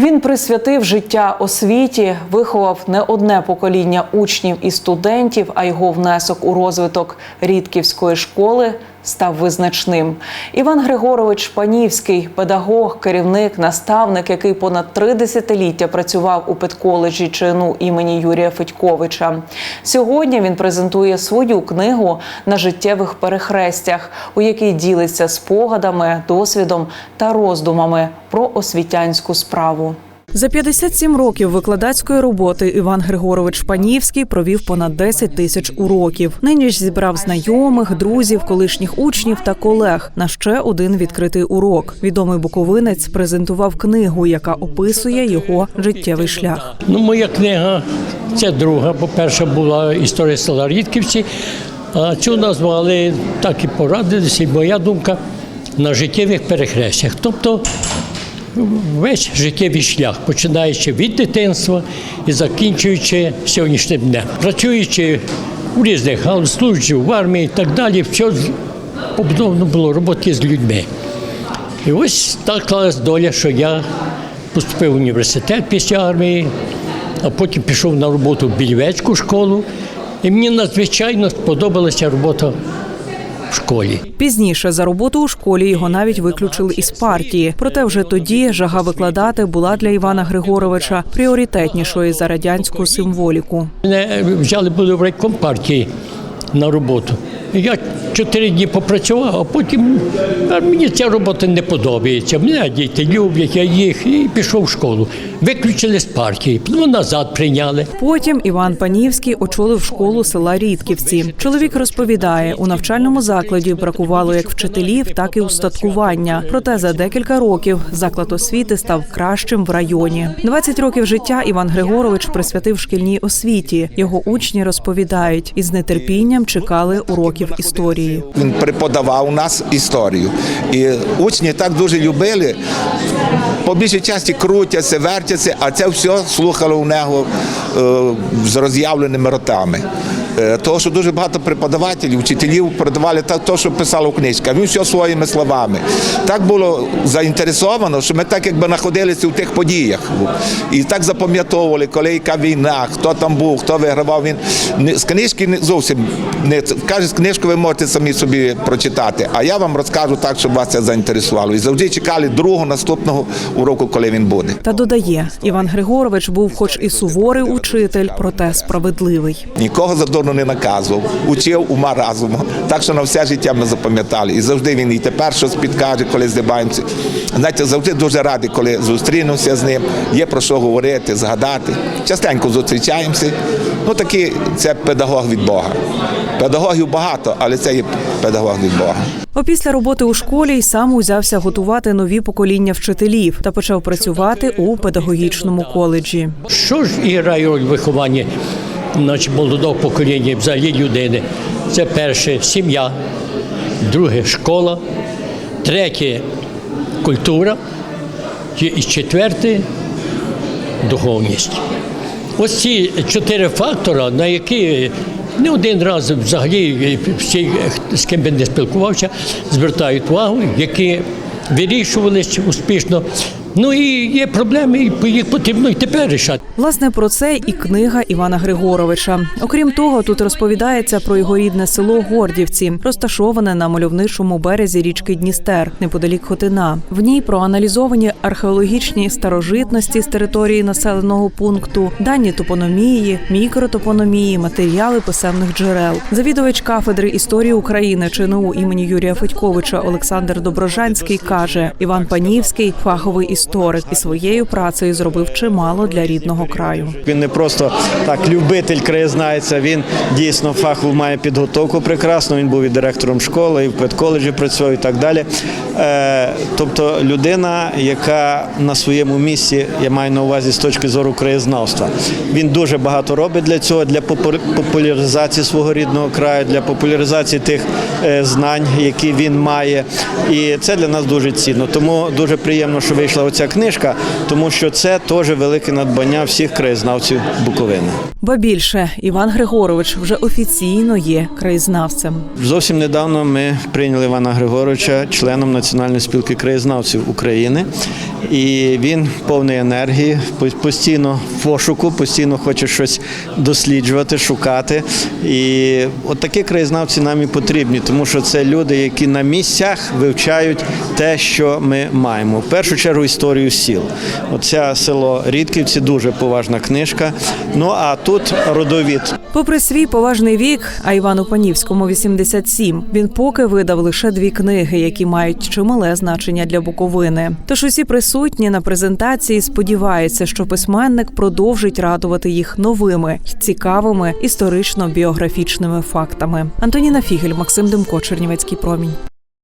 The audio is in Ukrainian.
Він присвятив життя освіті, виховав не одне покоління учнів і студентів, а його внесок у розвиток Рідківської школи став визначним. Іван Григорович Панівський, педагог, керівник, наставник, який понад три десятиліття працював у педколеджі ЧНУ імені Юрія Федьковича. Сьогодні він презентує свою книгу на життєвих перехрестях, у якій ділиться спогадами, досвідом та роздумами про освітянську справу. За 57 років викладацької роботи Іван Григорович Панівський провів понад 10 тисяч уроків. Нині ж зібрав знайомих, друзів, колишніх учнів та колег на ще один відкритий урок. Відомий буковинець презентував книгу, яка описує його життєвий шлях. Ну, моя книга це друга. По-перше, була історія села Рідківці. А цю назвали так і порадилися, моя думка на життєвих перехрестях. Тобто весь життєвий шлях, починаючи від дитинства і закінчуючи сьогоднішнім днем. Працюючи у різних галузях, служачи в армії і так далі, все побудовано було роботи з людьми. І ось так склалась доля, що я поступив в університет після армії, а потім пішов на роботу в Більвецьку школу. І мені надзвичайно сподобалася робота в школі. Пізніше за роботу у школі його навіть виключили із партії. Проте вже тоді жага викладати була для Івана Григоровича пріоритетнішою за радянську символіку. Мене взяли були в райкомпартії на роботу. Я чотири дні попрацював, а потім а мені ця робота не подобається. Мене діти люблять, я їх і пішов в школу. Виключили з партії, ну назад прийняли. Потім Іван Панівський очолив школу села Рідківці. Чоловік розповідає, у навчальному закладі бракувало як вчителів, так і устаткування. Проте за декілька років заклад освіти став кращим в районі. 20 років життя Іван Григорович присвятив шкільній освіті. Його учні розповідають, із нетерпінням чекали уроків історії. Він преподавав у нас історію. І учні так дуже любили. По більшій часті крутяться, вертяться, а це все слухало у нього е, з роз'явленими ротами. Е, Того, що дуже багато преподавателів, вчителів передавали те, що писало в книжках. Він все своїми словами. Так було заінтересовано, що ми так якби знаходилися в тих подіях. І так запам'ятовували, коли яка війна, хто там був, хто вигравав. Він з книжки не зовсім не каже, з книжку ви можете самі собі прочитати. А я вам розкажу так, щоб вас це заінтересувало. І завжди чекали другого наступного уроку, коли він буде. Та додає, Іван Григорович був, хоч і суворий учитель, проте справедливий. Нікого задурно не наказував, учив ума разуму. Так що на все життя ми запам'ятали. І завжди він і тепер щось підкаже, коли здибаємося. Знаєте, завжди дуже радий, коли зустрінемося з ним. Є про що говорити, згадати. Частенько зустрічаємося. Ну такий це педагог від Бога. Педагогів багато, але це є педагог від Бога. Опісля роботи у школі й сам узявся готувати нові покоління вчителів та почав працювати у педагогічному коледжі. Що ж і грає роль в вихованні значить, молодого покоління, взагалі людини? Це перше сім'я, друге школа, третє культура і четверте духовність. Ось ці чотири фактори, на які не один раз взагалі всі, з ким би не спілкувався, звертають увагу, які вирішувалися успішно. Ну і є проблеми, і їх потрібно і тепер рішати. Власне, про це і книга Івана Григоровича. Окрім того, тут розповідається про його рідне село Гордівці, розташоване на мальовничому березі річки Дністер, неподалік Хотина. В ній проаналізовані археологічні старожитності з території населеного пункту, дані топономії, мікротопономії, матеріали писемних джерел. Завідувач кафедри історії України ЧНУ імені Юрія Федьковича Олександр Доброжанський каже: Іван Панівський фаховий історик і своєю працею зробив чимало для рідного краю. Він не просто так любитель краєзнавця, він дійсно фахово має підготовку прекрасну. Він був і директором школи, і в педколеджі працював і так далі. Е, тобто людина, яка на своєму місці, я маю на увазі з точки зору краєзнавства. Він дуже багато робить для цього, для попу- популяризації свого рідного краю, для популяризації тих е, знань, які він має. І це для нас дуже цінно. Тому дуже приємно, що вийшла ця книжка, тому що це теж велике надбання всіх краєзнавців Буковини. Ба більше Іван Григорович вже офіційно є краєзнавцем. Зовсім недавно ми прийняли Івана Григоровича членом Національної спілки краєзнавців України, і він повний енергії, постійно в пошуку, постійно хоче щось досліджувати, шукати. І от такі краєзнавці нам і потрібні, тому що це люди, які на місцях вивчають те, що ми маємо. В першу чергу історію сіл. Оця село Рідківці дуже поважна книжка. Ну а тут родовід Попри свій поважний вік, а Івану Панівському 87, він поки видав лише дві книги, які мають чимале значення для Буковини. Тож усі присутні на презентації сподіваються, що письменник продовжить радувати їх новими й цікавими історично-біографічними фактами. Антоніна Фігель, Максим Демко, Чернівецький промінь.